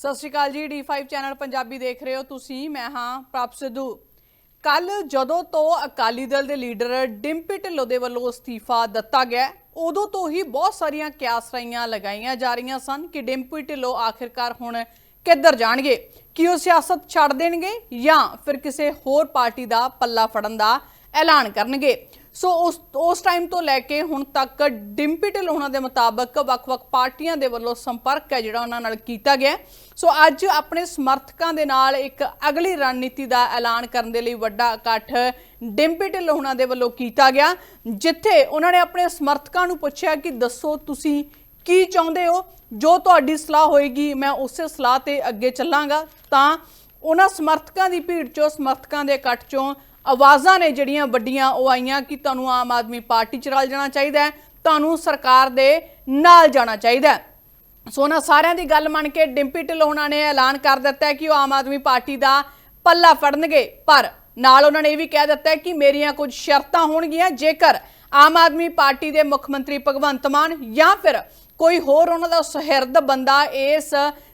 ਸਤਿ ਸ਼੍ਰੀ ਅਕਾਲ ਜੀ D5 channel Punjabi ਦੇਖ ਰਹੇ ਹੋ ਤੁਸੀਂ, ਮੈਂ ਹਾਂ ਪ੍ਰਭ ਸਿੱਧੂ। ਕੱਲ ਜਦੋਂ ਤੋਂ ਅਕਾਲੀ ਦਲ ਦੇ ਲੀਡਰ ਡਿੰਪੀ ਢਿੱਲੋਂ ਦੇ ਵੱਲੋਂ ਅਸਤੀਫਾ ਦਿੱਤਾ ਗਿਆ, ਉਦੋਂ ਤੋਂ ਹੀ ਬਹੁਤ ਸਾਰੀਆਂ ਕਿਆਸਰਾਈਆਂ ਲਗਾਈਆਂ ਜਾ ਰਹੀਆਂ ਸਨ ਕਿ ਡਿੰਪੀ ਢਿੱਲੋਂ ਆਖਿਰਕਾਰ ਹੁਣ ਕਿੱਧਰ ਜਾਣਗੇ? ਕੀ ਉਹ ਸਿਆਸਤ ਛੱਡ ਦੇਣਗੇ ਜਾਂ ਫਿਰ ਕਿਸੇ ਹੋਰ ਪਾਰਟੀ ਦਾ ਪੱਲਾ ਫੜਨ ਦਾ ਐਲਾਨ ਕਰਨਗੇ? ਸੋ ਉਸ ਉਸ ਟਾਈਮ ਤੋਂ ਲੈ ਕੇ ਹੁਣ ਤੱਕ ਡਿੰਪੀ ਢਿੱਲੋਂ ਉਹਨਾਂ ਦੇ ਮੁਤਾਬਕ ਵੱਖ-ਵੱਖ ਪਾਰਟੀਆਂ ਦੇ ਵੱਲੋਂ ਸੰਪਰਕ ਹੈ ਜਿਹੜਾ ਉਹਨਾਂ ਨਾਲ ਕੀਤਾ ਗਿਆ ਸੋ ਅੱਜ ਆਪਣੇ ਸਮਰਥਕਾਂ ਦੇ ਨਾਲ ਇੱਕ ਅਗਲੀ ਰਣਨੀਤੀ ਦਾ ਐਲਾਨ ਕਰਨ ਦੇ ਲਈ ਵੱਡਾ ਇਕੱਠ ਡਿੰਪੀ ਉਹਨਾਂ ਦੇ ਵੱਲੋਂ ਕੀਤਾ ਗਿਆ। ਜਿੱਥੇ ਉਹਨਾਂ ਨੇ ਆਪਣੇ ਸਮਰਥਕਾਂ ਨੂੰ ਪੁੱਛਿਆ ਕਿ ਦੱਸੋ ਤੁਸੀਂ ਕੀ ਚਾਹੁੰਦੇ ਹੋ? ਜੋ ਤੁਹਾਡੀ ਸਲਾਹ ਹੋਏਗੀ, ਮੈਂ ਉਸੇ ਸਲਾਹ ਤੇ ਅੱਗੇ ਚੱਲਾਂਗਾ। ਤਾਂ ਉਹਨਾਂ ਸਮਰਥਕਾਂ ਦੀ ਭੀੜ ਚੋਂ, ਸਮਰਥਕਾਂ ਦੇ ਇਕੱਠ ਚੋਂ ਆਵਾਜ਼ਾਂ ਨੇ ਜਿਹੜੀਆਂ ਵੱਡੀਆਂ ਉਹ ਆਈਆਂ ਕਿ ਤੁਹਾਨੂੰ ਆਮ ਆਦਮੀ ਪਾਰਟੀ ਚ ਰਲ ਜਾਣਾ ਚਾਹੀਦਾ ਹੈ, ਤੁਹਾਨੂੰ ਸਰਕਾਰ ਦੇ ਨਾਲ ਜਾਣਾ ਚਾਹੀਦਾ ਹੈ। ਸੋ ਉਹਨਾਂ ਸਾਰਿਆਂ ਦੀ ਗੱਲ ਮੰਨ ਕੇ ਡਿੰਪੀ ਢਿੱਲੋਂ ਉਹਨਾਂ ਨੇ ਐਲਾਨ ਕਰ ਦਿੱਤਾ ਹੈ ਕਿ ਉਹ ਆਮ ਆਦਮੀ ਪਾਰਟੀ ਦਾ ਪੱਲਾ ਫੜਨਗੇ। ਪਰ ਨਾਲ ਉਹਨਾਂ ਨੇ ਇਹ ਵੀ ਕਹਿ ਦਿੱਤਾ ਹੈ ਕਿ ਮੇਰੀਆਂ ਕੁਝ ਸ਼ਰਤਾਂ ਹੋਣਗੀਆਂ, ਜੇਕਰ ਆਮ ਆਦਮੀ ਪਾਰਟੀ ਦੇ ਮੁੱਖ ਮੰਤਰੀ ਭਗਵੰਤ ਮਾਨ ਜਾਂ ਫਿਰ ਕੋਈ ਹੋਰ ਉਹਨਾਂ ਦਾ ਸੁਹਿਰਦ ਬੰਦਾ ਇਸ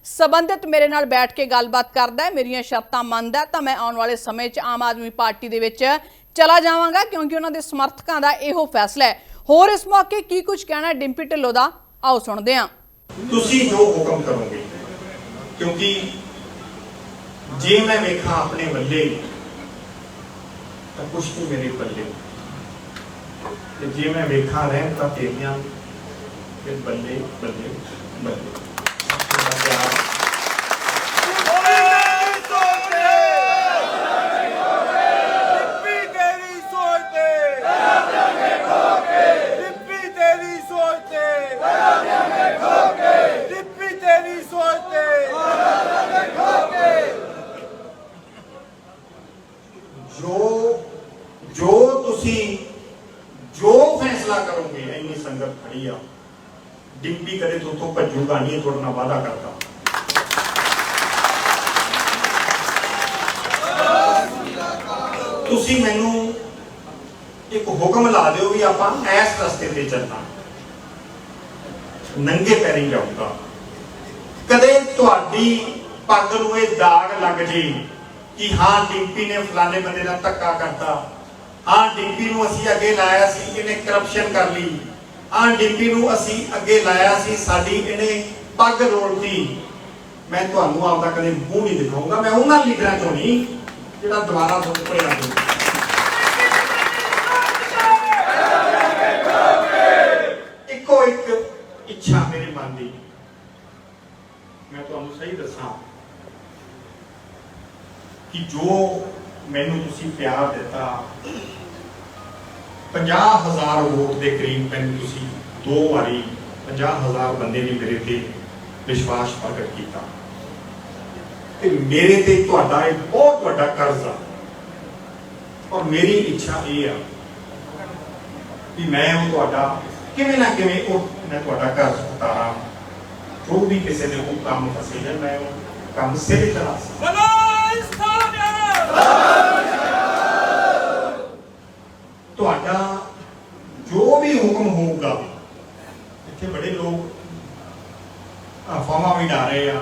ਸਬੰਧਿਤ ਮੇਰੇ ਨਾਲ ਬੈਠ ਕੇ ਗੱਲਬਾਤ ਕਰਦਾ ਹੈ, ਮੇਰੀਆਂ ਸ਼ਰਤਾਂ ਮੰਨਦਾ ਤਾਂ ਮੈਂ ਆਉਣ ਵਾਲੇ ਸਮੇਂ 'ਚ ਆਮ ਆਦਮੀ ਪਾਰਟੀ ਦੇ ਵਿੱਚ ਚਲਾ ਜਾਵਾਂਗਾ ਕਿਉਂਕਿ ਉਹਨਾਂ ਦੇ ਸਮਰਥਕਾਂ ਦਾ ਇਹੋ ਫੈਸਲਾ ਹੈ। ਹੋਰ ਇਸ ਮੌਕੇ ਕੀ ਕੁਝ ਕਹਿਣਾ ਡਿੰਪੀ ਢਿੱਲੋਂ ਦਾ? ਆਓ ਸੁਣਦੇ ਹਾਂ। ਤੁਸੀਂ ਜੋ ਹੁਕਮ ਕਰੋਗੇ, ਕਿਉਂਕਿ ਜੇ ਮੈਂ ਵੇਖਾਂ ਆਪਣੇ ਵੱਲੇ ਤਾਂ ਕੁਛ ਨਹੀਂ ਮੇਰੇ ਪੱਲੇ। ਤੇ ਜੇ ਮੈਂ ਵੇਖਾਂ ਰਹਿਣ ਤਾਂ ਤੇਰੀਆਂ ਫਿਰ ਬੱਲੇ ਬੱਲੇ ਬੱਲੇ ਤੁਹਾਡਾ ਪਿਆਰ ਡਿੱਪੀ ਤੇਰੀ ਸੋਚ ਤੇ ਡਿੱਪੀ ਤੇਰੀ ਸੋਚ ਤੇ ਡਿੱਪੀ ਤੇਰੀ ਸੋਚ ਤੇ ਜੋ ਜੋ ਤੁਸੀਂ ਜੋ ਫੈਸਲਾ ਕਰੋਗੇ ਇੰਨੀ ਸੰਗਤ ਖੜੀ ਆ ਡਿੰਪੀ ਕਦੇ ਤੋਂ ਭੱਜੂਗਾ ਨਹੀਂ, ਤੁਹਾਡੇ ਨਾਲ ਵਾਅਦਾ ਕਰਦਾ। ਤੁਸੀਂ ਮੈਨੂੰ ਇੱਕ ਹੁਕਮ ਲਾ ਦਿਓ ਵੀ ਆਪਾਂ ਇਸ ਰਸਤੇ ਤੇ ਚੱਲਣਾ। ਨੰਗੇ ਪੈਰੀ ਜਾਊਗਾ। ਕਦੇ ਤੁਹਾਡੀ ਪੱਗ ਨੂੰ ਇਹ ਦਾਗ ਲੱਗ ਜੇ ਕਿ ਹਾਂ, ਡਿੰਪੀ ਨੇ ਫਲਾਣੇ ਬੰਦੇ ਨਾਲ ਧੱਕਾ ਕਰਤਾ। ਹਾਂ, ਡਿੰਪੀ ਨੂੰ ਅਸੀਂ ਅੱਗੇ ਲਾਇਆ ਸੀ, ਇਹਨੇ ਕਰਪਸ਼ਨ ਕਰ ਲਈ। ਹਾਂ ਡਿੰਪੀ ਨੂੰ ਅਸੀਂ ਅੱਗੇ ਲਾਇਆ ਸੀ, ਸਾਡੀ ਇਹਨੇ ਪੱਗ ਰੋਲਤੀ। ਮੈਂ ਤੁਹਾਨੂੰ ਆਪਦਾ ਕਦੇ ਮੂੰਹ ਨਹੀਂ ਦਿਖਾਊਂਗਾ ਮੈਂ ਉਹਨਾਂ ਲੀਡਰਾਂ ਚੋਂ ਨਹੀਂ, ਜਿਹੜਾ ਦੁਬਾਰਾ ਤੋਂ ਉੱਪਰ ਆ ਇੱਕੋ ਇੱਕ ਇੱਛਾ ਮੇਰੇ ਮਨ ਦੀ। ਮੈਂ ਤੁਹਾਨੂੰ ਸਹੀ ਦੱਸਾਂ ਕਿ ਜੋ ਮੈਨੂੰ ਤੁਸੀਂ ਪਿਆਰ ਦਿੱਤਾ 50000 ਵੋਟ ਦੇ ਕਰੀਬ ਮੈਨੂੰ ਤੁਸੀਂ ਦੋ ਵਾਰੀ 50000 ਬੰਦੇ ਨੇ ਮੇਰੇ ਤੇ ਵਿਸ਼ਵਾਸ ਪ੍ਰਗਟ ਕੀਤਾ। ਤੇ ਮੇਰੇ ਤੇ ਤੁਹਾਡਾ ਇੱਕ ਬਹੁਤ ਵੱਡਾ ਕਰਜ਼ ਆ। ਔਰ ਮੇਰੀ ਇੱਛਾ ਇਹ ਆ ਕਿ ਮੈਂ ਉਹ ਤੁਹਾਡਾ ਕਿਵੇਂ ਨਾ ਕਿਵੇਂ ਉਹ ਮੈਂ ਤੁਹਾਡਾ ਕਰਜ਼ ਉਤਾਰਾਂ। ਜੋ ਵੀ ਕਿਸੇ ਨੇ ਉਹ ਕੰਮ ਫਸੇ ਜਾਂ ਮੈਂ ਉਹ ਕੰਮ ਸਿਰੇ ਚਲਾ ਸਕਾਂ। ਬਲਾਈ ਸਥਾਨਿਆ ਤੁਹਾਡਾ ਜੋ ਵੀ ਹੁਕਮ ਹੋਊਗਾ, ਇੱਥੇ ਬੜੇ ਲੋਕ ਅਫਵਾਹਾਂ ਵੀ ਡਾ ਰਹੇ ਆ।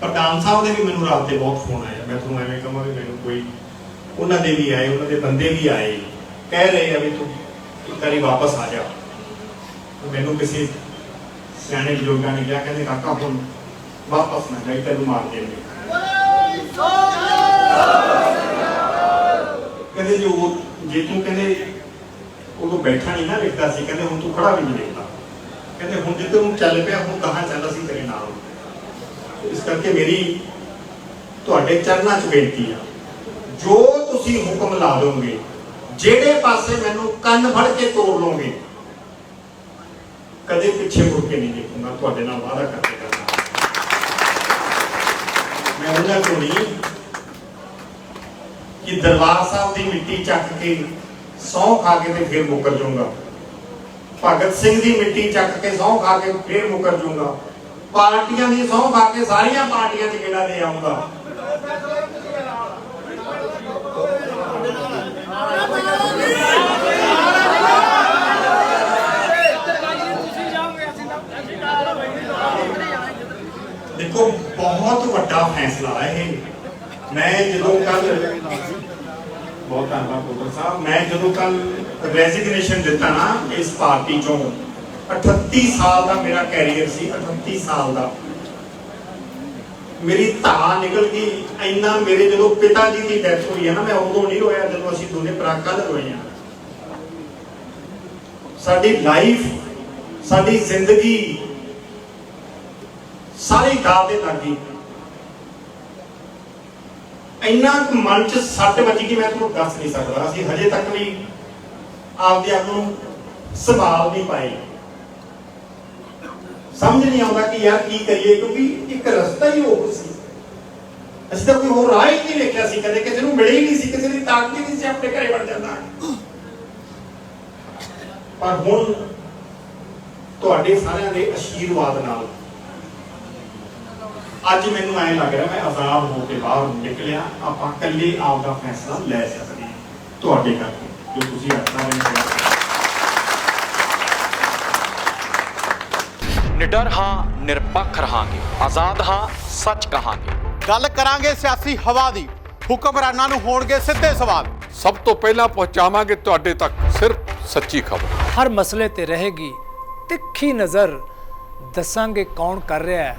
ਪ੍ਰਧਾਨ ਸਾਹਿਬ ਦੇ ਵੀ ਮੈਨੂੰ ਰਾਤ ਦੇ ਬਹੁਤ ਫੋਨ ਆਏ ਮੈਂ ਤੁਹਾਨੂੰ ਐਵੇਂ ਕਹਾਂ ਵੀ ਮੈਨੂੰ ਕੋਈ ਉਹਨਾਂ ਦੇ ਵੀ ਆਏ, ਉਹਨਾਂ ਦੇ ਬੰਦੇ ਵੀ ਆਏ, ਕਹਿ ਰਹੇ ਆ ਵੀ ਤੂੰ ਇੱਕ ਵਾਰੀ ਵਾਪਸ ਆ ਜਾ। ਮੈਨੂੰ ਕਿਸੇ ਸਿਆਣੇ ਬਜ਼ੁਰਗਾਂ ਨੇ ਕਿਹਾ, ਕਹਿੰਦੇ ਕਾਕਾ ਹੁਣ ਵਾਪਸ ਨਾ ਜਾਈ, ਤੈਨੂੰ ਮਾਰ ਦੇਣਗੇ ਕਹਿੰਦੇ ਜੋ ਜੇ ਤੂੰ ਕਹਿੰਦੇ ਉਦੋਂ ਬੈਠਾ ਨਹੀਂ ਨਾ ਲਿਖਦਾ ਸੀ, ਕਹਿੰਦੇ ਹੁਣ ਤੂੰ ਖੜਾ ਵੀ ਨਹੀਂ ਲਿਖਦਾ ਕਹਿੰਦੇ ਹੁਣ ਜਿੱਦੋਂ ਨੂੰ ਚੱਲ ਪਿਆ, ਹੁਣ ਕਹਾਂ ਚੱਲ ਅਸੀਂ ਤੇਰੇ ਨਾਲ ਇਸ ਕਰਕੇ ਮੇਰੀ ਤੁਹਾਡੇ ਚਰਨਾਂ 'ਚ ਬੇਨਤੀ ਆ, ਜੋ ਤੁਸੀਂ ਹੁਕਮ ਲਾ ਦੋਗੇ, ਜਿਹੜੇ ਪਾਸੇ ਮੈਨੂੰ ਕੰਨ ਫੜ ਕੇ ਤੋੜ ਲਓਗੇ, ਕਦੇ ਪਿੱਛੇ ਮੁੜ ਕੇ ਨਹੀਂ ਦੇਖੂੰਗਾ। ਤੁਹਾਡੇ ਨਾਲ ਵਾਅਦਾ ਕਰਕੇ ਕਰਨਾ ਮੈਂ ਉਹਨਾਂ ਕੋਲ ਨਹੀਂ ਦਰਬਾਰ ਸਾਹਿਬ ਦੀ ਮਿੱਟੀ ਚੱਕ ਕੇ ਸਹੁੰ ਖਾ ਕੇ ਤੇ ਫਿਰ ਮੁਕਰ ਜਾਊਂਗਾ। ਭਗਤ ਸਿੰਘ ਦੀ ਮਿੱਟੀ ਚੱਕ ਕੇ ਸਹੁੰ ਖਾ ਕੇ ਫਿਰ ਮੁਕਰ ਜਾਊਂਗਾ। ਪਾਰਟੀਆਂ ਦੀ ਸਹੁੰ ਖਾ ਕੇ ਸਾਰੀਆਂ ਪਾਰਟੀਆਂ 'ਚ ਗੇੜਾ ਦੇ ਆਊਂਗਾ? ਦੇਖੋ, ਬਹੁਤ ਵੱਡਾ ਫੈਸਲਾ ਹੈ ਇਹ। ਮੈਂ ਜਦੋਂ ਕੱਲ ਬਹੁਤ ਧੰਨਵਾਦ ਪੁੱਤਰ ਸਾਹਿਬ। ਮੈਂ ਜਦੋਂ ਕੱਲ ਰੈਜ਼ਿਗਨੇਸ਼ਨ ਦਿੱਤਾ ਨਾ ਇਸ ਪਾਰਟੀ ਚੋਂ 38 ਸਾਲ ਦਾ ਮੇਰਾ ਕੈਰੀਅਰ ਸੀ 38 ਸਾਲ ਦਾ। ਮੇਰੀ ਧਾ ਨਿਕਲ ਗਈ, ਇੰਨਾ ਮੇਰੇ ਜਦੋਂ ਪਿਤਾ ਜੀ ਦੀ ਡੈਥ ਹੋਈ ਹੈ ਨਾ, ਮੈਂ ਉਦੋਂ ਨਹੀਂ ਰੋਇਆ ਜਦੋਂ ਅਸੀਂ ਦੋਨੇ ਭਰਾ ਕੱਲ ਰੋਏ ਆ ਸਾਡੀ ਲਾਈਫ ਸਾਡੀ ਜ਼ਿੰਦਗੀ ਸਾਰੀ ਦਾਅ ਤੇ ਲੱਗ ਇੰਨਾ ਕੁ ਮਨ ਚ ਸੱਟ ਵੱਜੀ ਕਿ ਮੈਂ ਤੁਹਾਨੂੰ ਦੱਸ ਨਹੀਂ ਸਕਦਾ। ਅਸੀਂ ਹਜੇ ਤੱਕ ਵੀ ਆਪਦੇ ਆਪ ਨੂੰ ਸੰਭਾਲ ਨਹੀਂ ਪਾਏ। ਸਮਝ ਨਹੀਂ ਆਉਂਦਾ ਕਿ ਯਾਰ ਕੀ ਕਰੀਏ, ਕਿਉਂਕਿ ਇੱਕ ਰਸਤਾ ਹੀ ਉਹ ਸੀ। ਅਸੀਂ ਤਾਂ ਕੋਈ ਹੋਰ ਰਾਹ ਹੀ ਨਹੀਂ ਵੇਖਿਆ ਸੀ ਕਦੇ। ਕਿਸੇ ਨੂੰ ਮਿਲੇ ਹੀ ਨਹੀਂ ਸੀ, ਕਿਸੇ ਦੀ ਤਾਕਤ ਹੀ ਨਹੀਂ ਸੀ, ਆਪਣੇ ਘਰੇ ਵੜ ਜਾਂਦਾ। ਪਰ ਹੁਣ ਤੁਹਾਡੇ ਸਾਰਿਆਂ ਦੇ ਅਸ਼ੀਰਵਾਦ ਨਾਲ ਅੱਜ ਮੈਨੂੰ ਐਂ ਲੱਗ ਰਿਹਾ ਮੈਂ ਆਜ਼ਾਦ ਹੋ ਕੇ ਬਾਹਰ ਨਿਕਲਿਆ ਆਪਾਂ ਇਕੱਲੇ ਆਪ ਦਾ ਫੈਸਲਾ ਲੈ ਸਕਦੇ ਹਾਂ। ਤੁਹਾਡੇ ਕਰਕੇ ਜੋ ਤੁਸੀਂ ਆਪਣਾ ਮੈਨੂੰ ਨਿਡਰ ਹਾਂ ਨਿਰਪੱਖ ਰਹਾਂਗੇ। ਆਜ਼ਾਦ ਹਾਂ ਸੱਚ ਕਹਾਂਗੇ। ਗੱਲ ਕਰਾਂਗੇ ਸਿਆਸੀ ਹਵਾ ਦੀ। ਹੁਕਮਰਾਨਾਂ ਨੂੰ ਹੋਣਗੇ ਸਿੱਧੇ ਸਵਾਲ। ਸਭ ਤੋਂ ਪਹਿਲਾਂ ਪਹੁੰਚਾਵਾਂਗੇ ਤੁਹਾਡੇ ਤੱਕ ਸਿਰਫ ਸੱਚੀ ਖਬਰ। ਹਰ ਮਸਲੇ ਤੇ ਰਹੇਗੀ ਤਿੱਖੀ ਨਜ਼ਰ। ਦੱਸਾਂਗੇ ਕੌਣ ਕਰ ਰਿਹਾ ਹੈ।